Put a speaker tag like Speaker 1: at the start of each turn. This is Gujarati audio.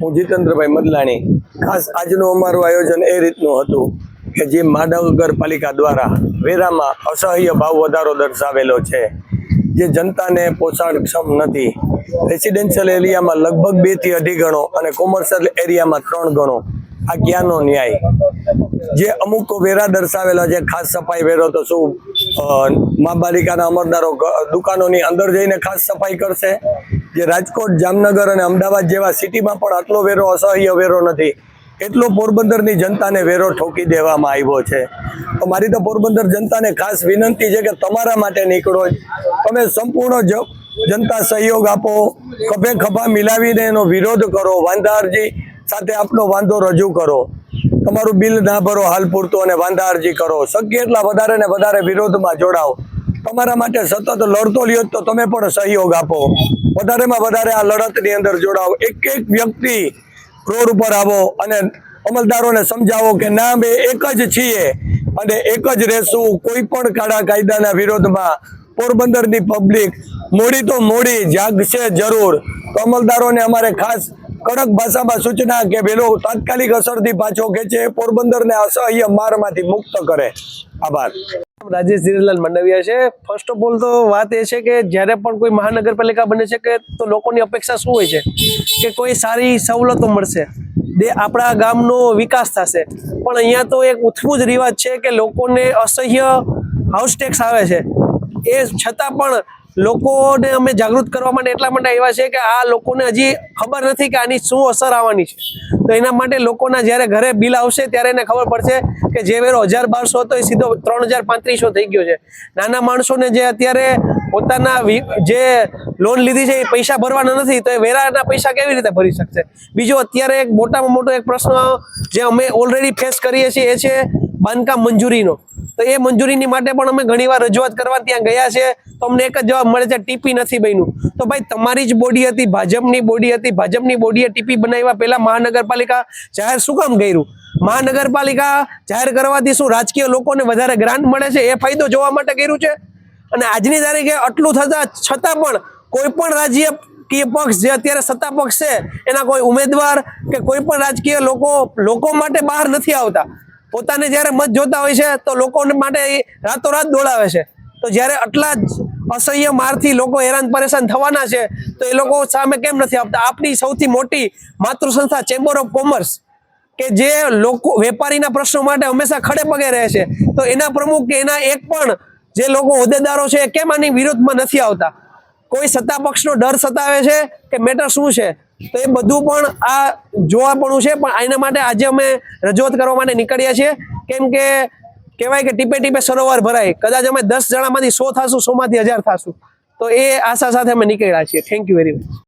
Speaker 1: હું જીતેન્દ્રભાઈ મદલાણી. ખાસ આજનું અમારું આયોજન એ રીતનું હતું કે જે માનવનગર પાલિકા દ્વારા વેરામાં અસહ્ય ભાવ વધારો દર્શાવેલો છે. જે જનતાને પોષણક્ષમ નથી. રેસિડેન્શિયલ એરિયામાં લગભગ બેથી અઢી ગણો અને કોમર્શિયલ એરિયામાં ત્રણ ગણો. આ ક્યાંનો ન્યાય? જે અમુક વેરા દર્શાવેલા છે, ખાસ સફાઈ વેરો તો શું મા બાલિકાના અમરદારો દુકાનોની અંદર જઈને ખાસ સફાઈ કરશે? જે રાજકોટ, જામનગર અને અમદાવાદ જેવા સિટીમાં પણ આટલો વેરો, અસહ્ય વેરો નથી. એટલો પોરબંદરની જનતાને વેરો ઠોકી દેવામાં આવ્યો છે. તો મારી તો પોરબંદર જનતાને ખાસ વિનંતી છે કે તમારા માટે નીકળો. તમે સંપૂર્ણ જનતા સહયોગ આપો. ખભે ખભા મિલાવીને એનો વિરોધ કરો. વાંધા અરજી સાથે આપનો વાંધો રજૂ કરો. તમારું બિલ ના ભરો હાલ પૂરતું અને વાંધા અરજી કરો. શક્ય એટલા વધારે ને વધારે વિરોધમાં જોડાઓ. તમારા માટે સતત લડતો લ્યો તો તમે પણ સહયોગ આપો. વધારેમાં વધારે આ લડતની અંદર જોડાઓ. એક એક વ્યક્તિ રોડ ઉપર આવો અને અમલદારોને સમજાવો કે ના બે એક જ છીએ અને એક જ રહેશું. કોઈ પણ કાળા કાયદાના વિરોધમાં પોરબંદરની પબ્લિક મોડી તો મોડી જાગશે જરૂર. તો અમલદારોને અમારે ખાસ કડક ભાષામાં સૂચના કે વેલો તાત્કાલિક અસરથી પાછો ખેંચે, પોરબંદરને અસહ્ય મારમાંથી મુક્ત કરે. આભાર.
Speaker 2: રાજેશ ધીરલાલ માંડવિયા છે. ફર્સ્ટ ઓફ ઓલ તો વાત એ છે કે જ્યારે પણ કોઈ મહાનગરપાલિકા બને છે કે તો લોકોની અપેક્ષા શું હોય છે? કે કોઈ સારી સવલતો મળશે. દે આપણા ગામનો વિકાસ થશે. પણ અહીંયા તો એક ઉથવું જ રિવાજ છે કે લોકોને અસહ્ય હાઉસ ટેક્સ આવે છે. એ છતાં પણ લોકોને અમે જાગૃત કરવા માટે એટલા માટે આવ્યા છે કે આ લોકોને હજી ખબર નથી કે આની શું અસર આવવાની છે. તો એના માટે લોકોના જ્યારે ઘરે બિલ આવશે ત્યારે એને ખબર પડશે કે જે વેરો હજાર બારસો હતો એ સીધો ત્રણ હજાર પાંત્રીસો થઈ ગયો છે. નાના માણસોને જે અત્યારે પોતાના જે લોન લીધી છે એ પૈસા ભરવાના નથી, તો એ વેરાના પૈસા કેવી રીતે ભરી શકશે? બીજો અત્યારે એક મોટામાં મોટો એક પ્રશ્ન જે અમે ઓલરેડી ફેસ કરીએ છીએ એ છે બાંધકામ મંજૂરીનો. તો એ મંજૂરીની માટે પણ અમે ઘણીવાર રજૂઆત કરવા ત્યાં ગયા છે. તો અમને એક જ જવાબ મળે છે, ટીપી નથી બન્યું. તો ભાઈ, તમારી જ બોડી હતી, ભાજપની બોડી હતી, ભાજપની બોડીએ ટીપી બનાવ્યા પહેલા મહાનગરપાલિકા જાહેર શું કામ કર્યું? મહાનગરપાલિકા જાહેર કરવાથી શું રાજકીય લોકોને વધારે ગ્રાન્ટ મળે છે? એ ફાયદો જોવા માટે કર્યું છે? અને આજની તારીખે આટલું થતાં છતાં પણ કોઈ પણ રાજ્ય કે પક્ષ જે અત્યારે સત્તા પક્ષ છે, એના કોઈ ઉમેદવાર કે કોઈ પણ રાજકીય લોકો લોકો માટે બહાર નથી આવતા. પોતાને જ્યારે મત જોતા હોય છે, તો લોકોને માટે રાતોરાત દોડાવે છે. તો જ્યારે આટલા જ અસહ્ય મારથી લોકો હેરાન પરેશાન થવાના છે, તો એ લોકો સામે કેમ નથી આપતા આપણી સૌથી મોટી માતૃ સંસ્થા ચેમ્બર ઓફ કોમર્સ કે જે લોકો વેપારીના પ્રશ્નો માટે હંમેશા ખડે પગે રહે છે, તો એના પ્રમુખ કે એના એક પણ જે લોકો હોદ્દેદારો છે કેમ આની વિરોધમાં નથી આવતા? કોઈ સત્તા પક્ષનો ડર સતાવે છે કે મેટર શું છે? તો એ બધું પણ આ જોવાપણું છે, પણ એના માટે આજે અમે રજૂઆત કરવા માટે નીકળ્યા છીએ. કેમ કે કહેવાય કે ટીપે ટીપે સરોવર ભરાય. કદાચ અમે દસ જણામાંથી સો થાશું, સોમાંથી હજાર થાશું. તો એ આશા સાથે અમે નીકળ્યા છીએ. Thank you very much